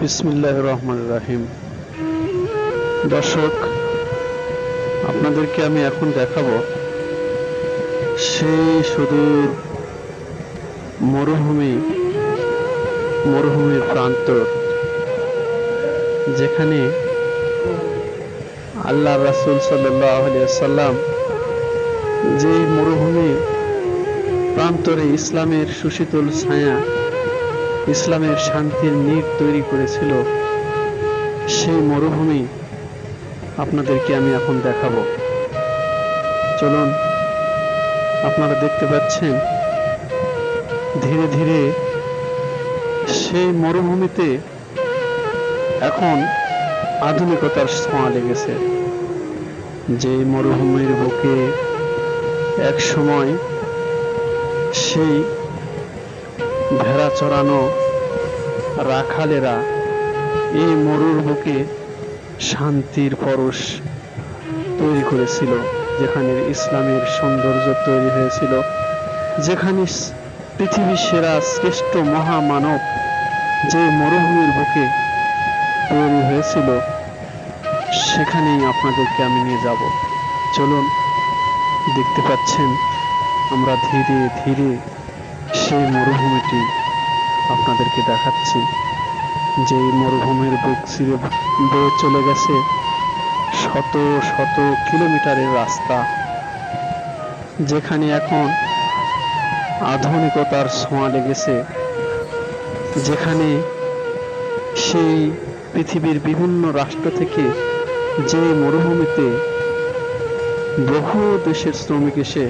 বিসমিল্লাহ রহমান রাহিম। দর্শক, আপনাদেরকে আমি এখন দেখাবো সেই সুদূর মরুভূমি, মরুভূমির প্রান্ত, যেখানে আল্লাহ রাসুল সাল্লাম যে মরুভূমি প্রান্তরে ইসলামের সুশীতল ছায়া ইসলামের শান্তির নীড় তৈরি করেছিল, সেই মরুভূমি আপনাদেরকে আমি এখন দেখাবো। চলুন, আপনারা দেখতে পাচ্ছেন, ধীরে ধীরে সেই মরুভূমিতে এখন আধুনিকতার ছোঁয়া লেগেছে। যে মরুভূমির বুকে এক সময় সেই ভেড়া চড়ানো রাখালেরা এই মরুর বুকে শান্তির পরশ তৈরি করেছিল, যেখানে ইসলামের সৌন্দর্য তৈরি হয়েছিল, যেখানে পৃথিবীর সেরা শ্রেষ্ঠ মহামানব যে মরুভূমির বুকে তৈরি হয়েছিল, সেখানেই আপনাদেরকে আমি নিয়ে যাব। চলুন, দেখতে পাচ্ছেন, আমরা ধীরে ধীরে সেই মরুভূমিটি আপনাদেরকে দেখাচ্ছি। যে মরুভূমির বুক চিরে বয়ে চলে গেছে শত শত কিলোমিটারের রাস্তা, যেখানে এখন আধুনিকতার ছোঁয়া লেগেছে, যেখানে সেই পৃথিবীর বিভিন্ন রাষ্ট্র থেকে যে মরুভূমিতে বহু দেশের শ্রমিক এসে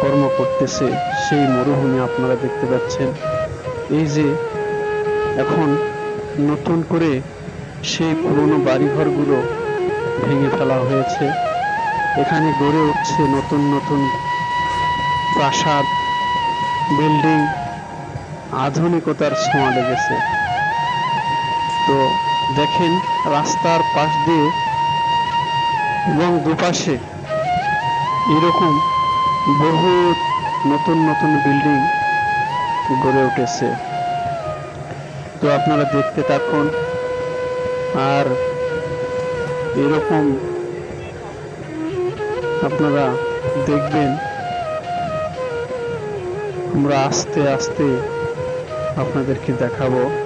কর্ম করতেছে, সেই মরুভূমি আপনারা দেখতে পাচ্ছেন। এই যে এখন নতুন করে সেই পুরনো বাড়িঘরগুলো ভেঙে ফেলা হয়েছে। এখানে গড়ে উঠছে নতুন নতুন প্রাসাদ, বিল্ডিং, আধুনিকতার ছোঁয়া লেগেছে। তো দেখেন, রাস্তার পাশ দিয়ে এবং দুপাশে এরকম বহু নতুন নতুন বিল্ডিং গড়ে উঠেছে। তো আপনারা দেখতে থাকুন। আর এরকম আপনারা দেখবেন, আমরা আস্তে আস্তে আপনাদেরকে দেখাবো।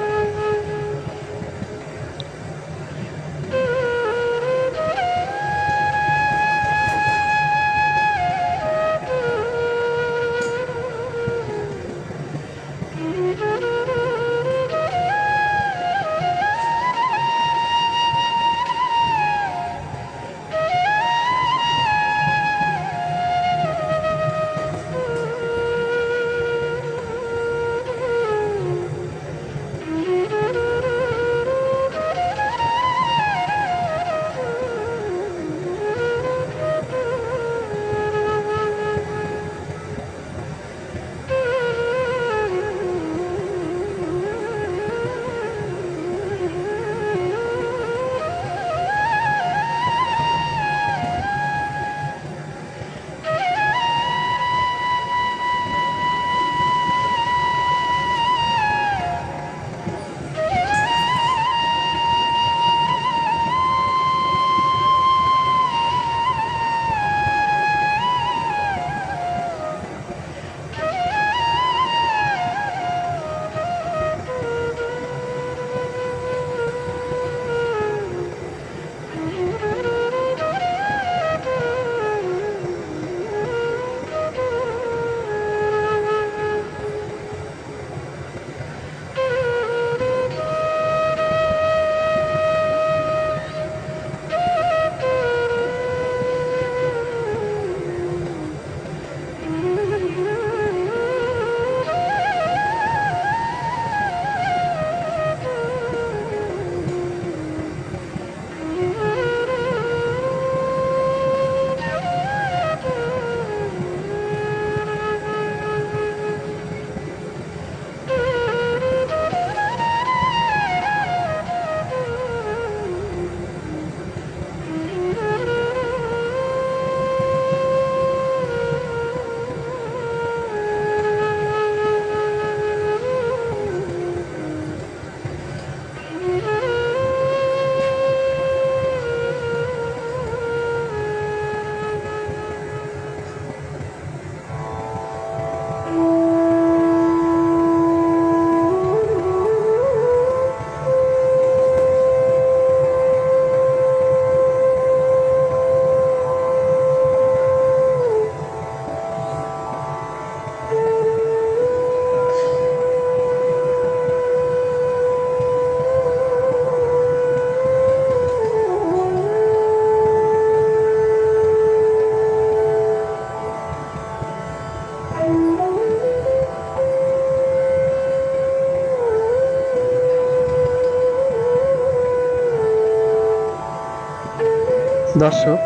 দর্শক,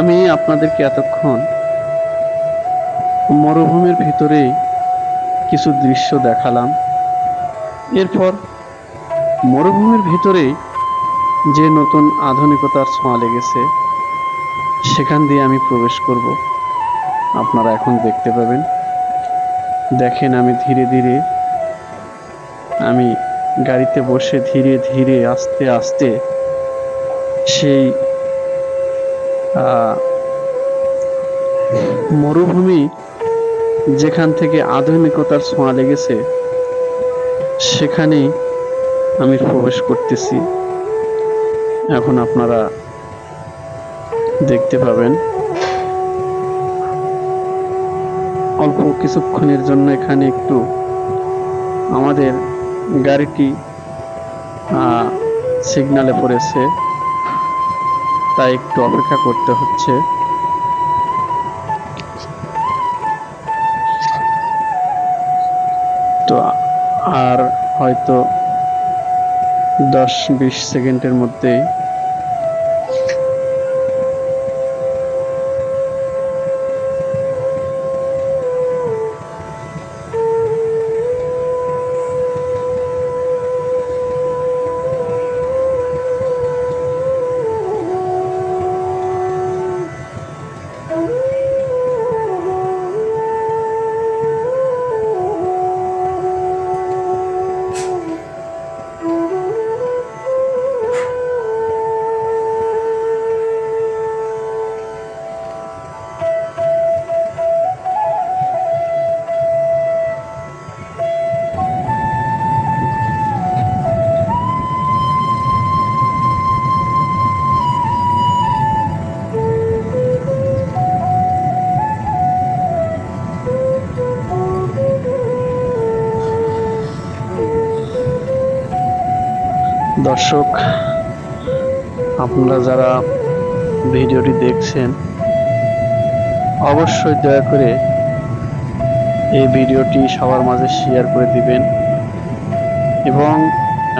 আমি আপনাদেরকে এতক্ষণ মরুভূমির ভিতরে কিছু দৃশ্য দেখালাম। এরপর মরুভূমির ভিতরে যে নতুন আধুনিকতার ছোঁয়া লেগেছে, সেখান দিয়ে আমি প্রবেশ করব। আপনারা এখন দেখতে পাবেন। দেখেন আমি ধীরে ধীরে, আমি গাড়িতে বসে ধীরে ধীরে, আস্তে আস্তে সেই মরুভূমি যেখান থেকে আধুনিকতার ছোঁয়া লেগেছে সেখানে আমি প্রবেশ করতেছি। এখন আপনারা দেখতে পাবেন। অল্প কিছুক্ষণের জন্য এখানে একটু আমাদের গাড়িটি সিগনালে পড়েছে। তাই একটু অপেক্ষা করতে হচ্ছে। তো আর হয়তো দশ বিশ সেকেন্ডের মধ্যেই দর্শক, আপনারা যারা ভিডিওটি দেখছেন, অবশ্যই দয়া করে এই ভিডিওটি সবার মাঝে শেয়ার করে দিবেন। এবং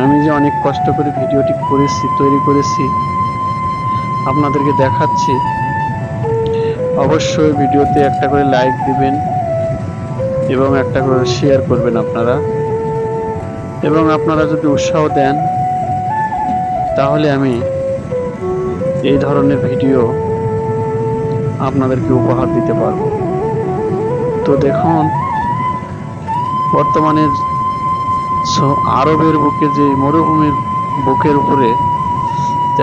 আমি যে অনেক কষ্ট করে ভিডিওটি করেছি, তৈরি করেছি, আপনাদেরকে দেখাচ্ছি, অবশ্যই ভিডিওতে একটা করে লাইক দিবেন এবং একটা করে শেয়ার করবেন আপনারা। এবং আপনারা যদি উৎসাহ দেন তাহলে আমি এই ধরনের ভিডিও আপনাদেরকে উপহার দিতে পারব। তো দেখুন বর্তমানে আরবের বুকে যে, মরুভূমির বুকের উপরে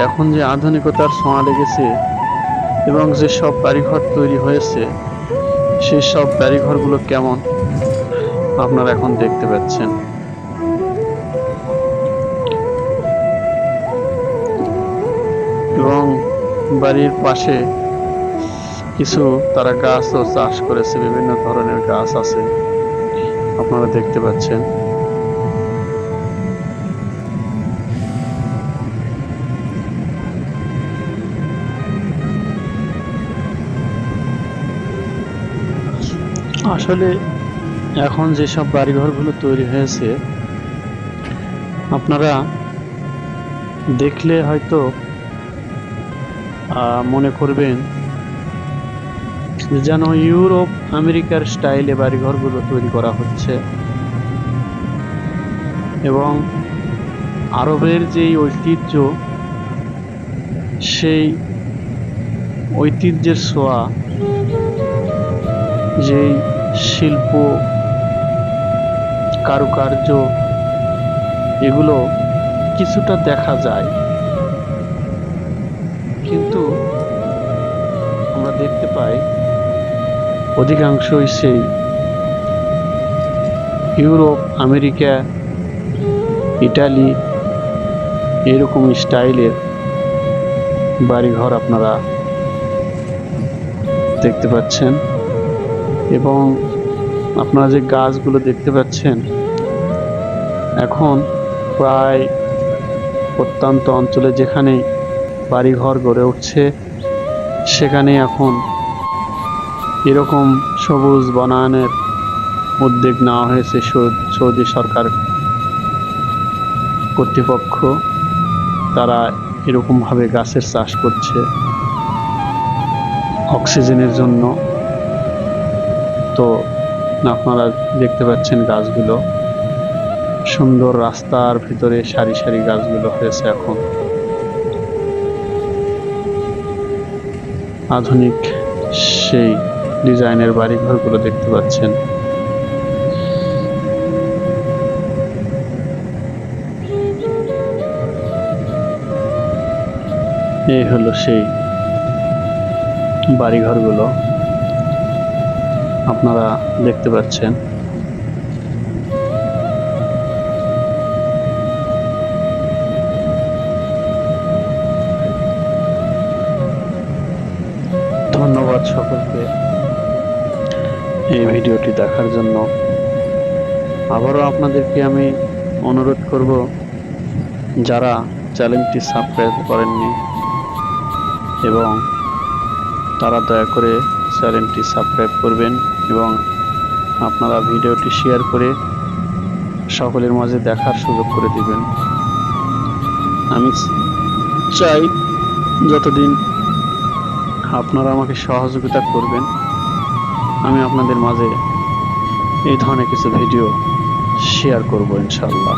এখন যে আধুনিকতার ছোঁয়া লেগেছে এবং যে সব বাড়িঘর তৈরি হয়েছে, সেই সব বাড়িঘরগুলো কেমন আপনারা এখন দেখতে পাচ্ছেন। এবং বাড়ির পাশে কিছু তারা গাছও চাষ করেছে, বিভিন্ন ধরনের গাছ আছে। আপনারা দেখতে পাচ্ছেন। আসলে এখন যেসব বাড়িঘরগুলো তৈরি হয়েছে, আপনারা দেখলে হয়তো মনে করবেন যেন ইউরোপ, আমেরিকার স্টাইলে বাড়িঘরগুলো তৈরি করা হচ্ছে। এবং আরবের যেই ঐতিহ্য, সেই ঐতিহ্যের ছোঁয়া, যেই শিল্প কারুকার্য, এগুলো কিছুটা দেখা যায়। দেখতে পাই, অধিকাংশই সেই ইউরোপ, আমেরিকা, ইটালি, এরকম স্টাইলের বাড়িঘর আপনারা দেখতে পাচ্ছেন। এবং আপনারা যে গাছগুলো দেখতে পাচ্ছেন, এখন প্রায় প্রত্যন্ত অঞ্চলে যেখানে বাড়িঘর গড়ে উঠছে সেখানে এখন এরকম সবুজ বনায়নের উদ্যোগ নেওয়া হয়েছে সৌদি সরকার কর্তৃপক্ষ। তারা এরকমভাবে গাছের চাষ করছে অক্সিজেনের জন্য। তো আপনারা দেখতে পাচ্ছেন গাছগুলো। সুন্দর রাস্তার ভিতরে সারি সারি গাছগুলো হয়েছে এখন। আধুনিক সেই ডিজাইনের বাড়িঘরগুলো দেখতে পাচ্ছেন। এই হলো সেই বাড়িঘরগুলো। আপনারা দেখতে পাচ্ছেন। ধন্যবাদ সকলকে এই ভিডিওটি দেখার জন্য। আবারও আপনাদেরকে আমি অনুরোধ করব, যারা চ্যানেলটি সাবস্ক্রাইব করেননি এবং তারা দয়া করে চ্যানেলটি সাবস্ক্রাইব করবেন এবং আপনারা ভিডিওটি শেয়ার করে সকলের মাঝে দেখার সুযোগ করে দিবেন। আমি চাই যতদিন আপনারা আমাকে সহযোগিতা করবেন আমি আপনাদের মাঝে এই ধরনের কিছু ভিডিও শেয়ার করব ইনশাল্লাহ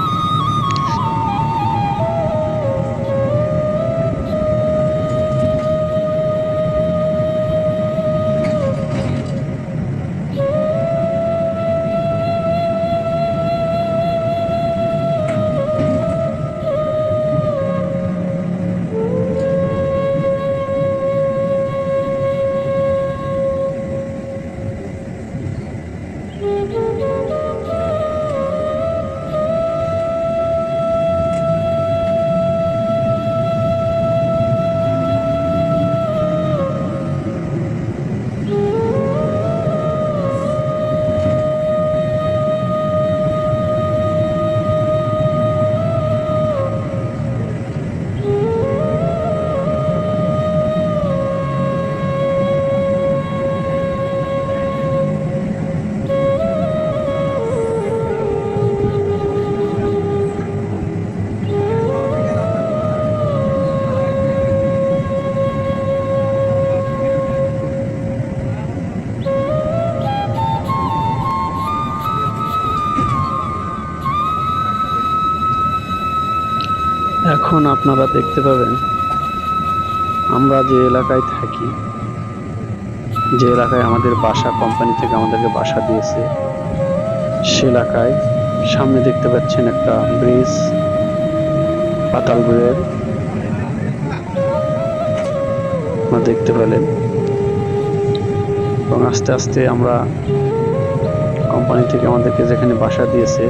এখন আপনারা দেখতে পাবেন, আমরা যে এলাকায় থাকি, যে এলাকায় আমাদের বাসা কোম্পানি থেকে আমাদেরকে বাসা দিয়েছে, সে এলাকায় সামনে দেখতে পাচ্ছেন একটা ব্রিজ পাতাল আপনারা দেখতে পেলেন। এবং আস্তে আস্তে আমরা কোম্পানি থেকে আমাদেরকে যেখানে বাসা দিয়েছে,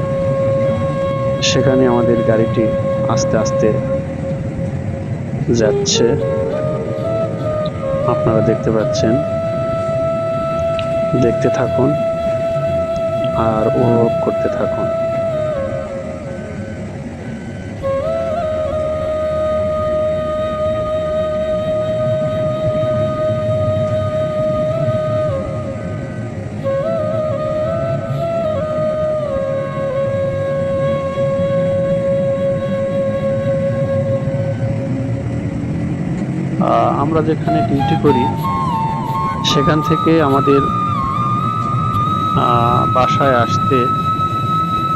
সেখানে আমাদের গাড়িটি আস্তে আস্তে যাচ্ছে। আপনারা দেখতে পাচ্ছেন। দেখতে থাকুন আর উপভোগ করতে থাকুন। আমরা যেখানে ডিউটি করি, সেখান থেকে আমাদের বাসায় আসতে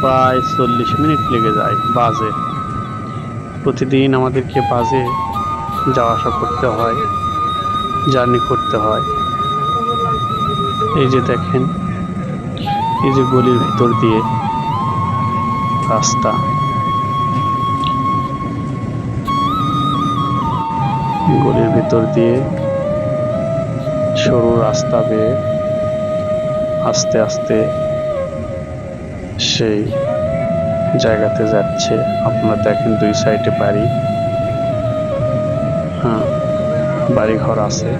প্রায় চল্লিশ মিনিট লেগে যায় বাসে। প্রতিদিন আমাদেরকে বাসে যাওয়া আসা করতে হয় জার্নি করতে হয়। এই যে দেখেন, এই যে গলির ভিতর দিয়ে রাস্তা। গলির ভেতর দিয়ে সরু রাস্তা বেয়ে আস্তে আস্তে সেই জায়গাতে যাচ্ছে। আপনারা দেখেন দুই সাইডে বাড়ি। হ্যাঁ বাড়ি ঘর আছে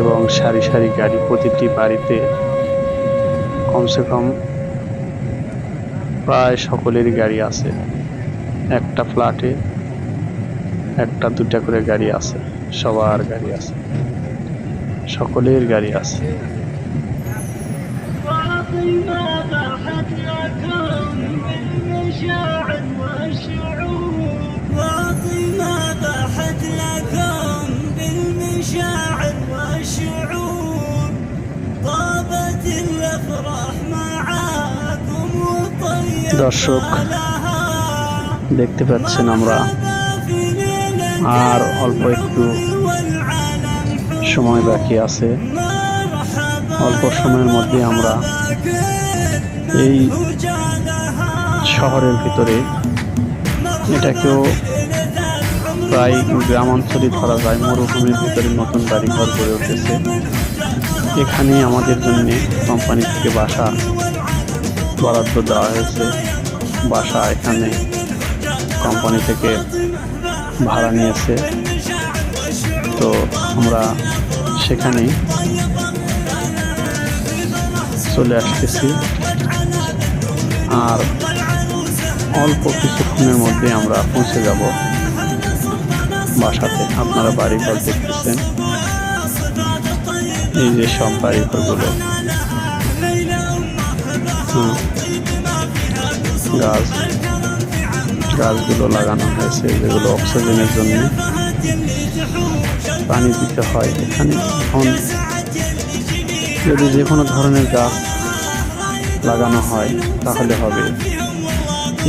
এবং সারি সারি গাড়ি প্রতিটি বাড়িতে কমসে কম প্রায় সকলেরই গাড়ি আছে। একটা ফ্ল্যাটে একটা দুটা করে গাড়ি আছে। সবার গাড়ি আছে। সকলের গাড়ি আছে। দর্শক, দেখতে পাচ্ছেন আমরা আর অল্প একটু সময় বাকি আছে। অল্প সময়ের মধ্যে আমরা এই শহরের ভিতরে এটাকেও প্রায় গ্রামাঞ্চলই ধরা যায়, মরুভূমির ভিতরে নতুন বাড়ি ঘর গড়ে উঠেছে। এখানে আমাদের জন্য কোম্পানি থেকে বাসা বরাদ্দ দেওয়া হয়েছে। বাসা এখানে কোম্পানি থেকে ভাড়া নিয়েছে। তো আমরা সেখানেই চলে আসতেছি। আর অল্প কিছুক্ষণের মধ্যে আমরা পৌঁছে যাব বাসাতে। আপনারা বাড়ি ঘর দেখতেছেন। এই যে সব বাড়ি ঘরগুলো হ্যাঁ গাছ। গাছগুলো লাগানো হয়েছে, যেগুলো অক্সিজেনের জন্য পানি দিতে হয়। এখানে এখন যদি যে কোনো ধরনের গাছ লাগানো হয়, তাহলে হবে।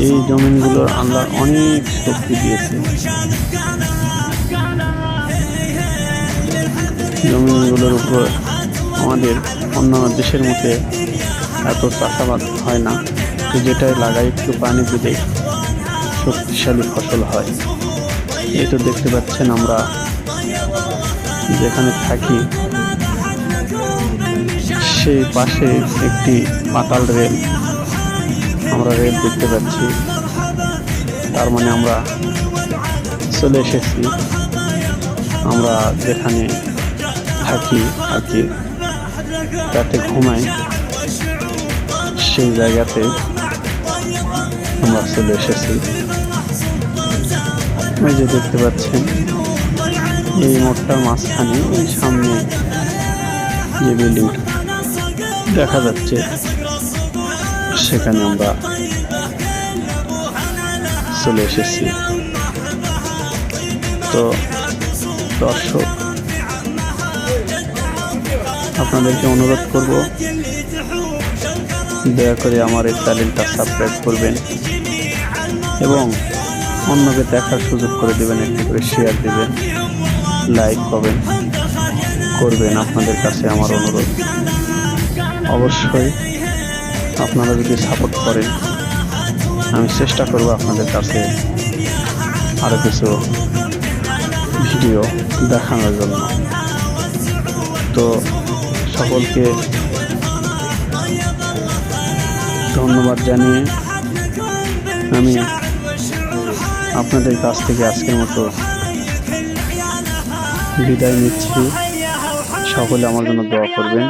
এই জমিনগুলোর আল্লাহ অনেক শক্তি দিয়েছে। জমিনগুলোর উপর আমাদের অন্য দেশের মধ্যে এত চাষাবাদ হয় না। তো যেটাই লাগাই, একটু পানি দিলেই শক্তিশালী ফসল হয়। এই তো দেখতে পাচ্ছেন আমরা যেখানে থাকি, সেই পাশে একটি পাতাল রেল আমরা রেল দেখতে পাচ্ছি। তার মানে আমরা চলে এসেছি। আমরা যেখানে থাকি থাকি রাতে ঘুমাই। সেই জায়গাতে আমরা চলে এসেছি। ওই যে দেখতে পাচ্ছেন, এই মোড়টার মাঝখানে, এই সামনে যে বিল্ডিংটা, দেখা যাচ্ছে সেখানে আমরা চলে এসেছি। তো দর্শক, আপনাদেরকে অনুরোধ করব, দয়া করে আমার এই চ্যানেলটা সাবস্ক্রাইব করবেন। এবং অন্যকে দেখার সুযোগ করে দেবেন, একটু করে শেয়ার দেবেন লাইক করবেন করবেন আপনাদের কাছে আমার অনুরোধ। অবশ্যই আপনারা যদি সাপোর্ট করেন, আমি চেষ্টা করব আপনাদের কাছে আরও কিছু ভিডিও দেখানোর জন্য। তো সকলকে ধন্যবাদ জানিয়ে আমি আপনাদের কাছ থেকে আজকের মতো বিদায় নিচ্ছি। সকলে আমার জন্য দোয়া করবেন।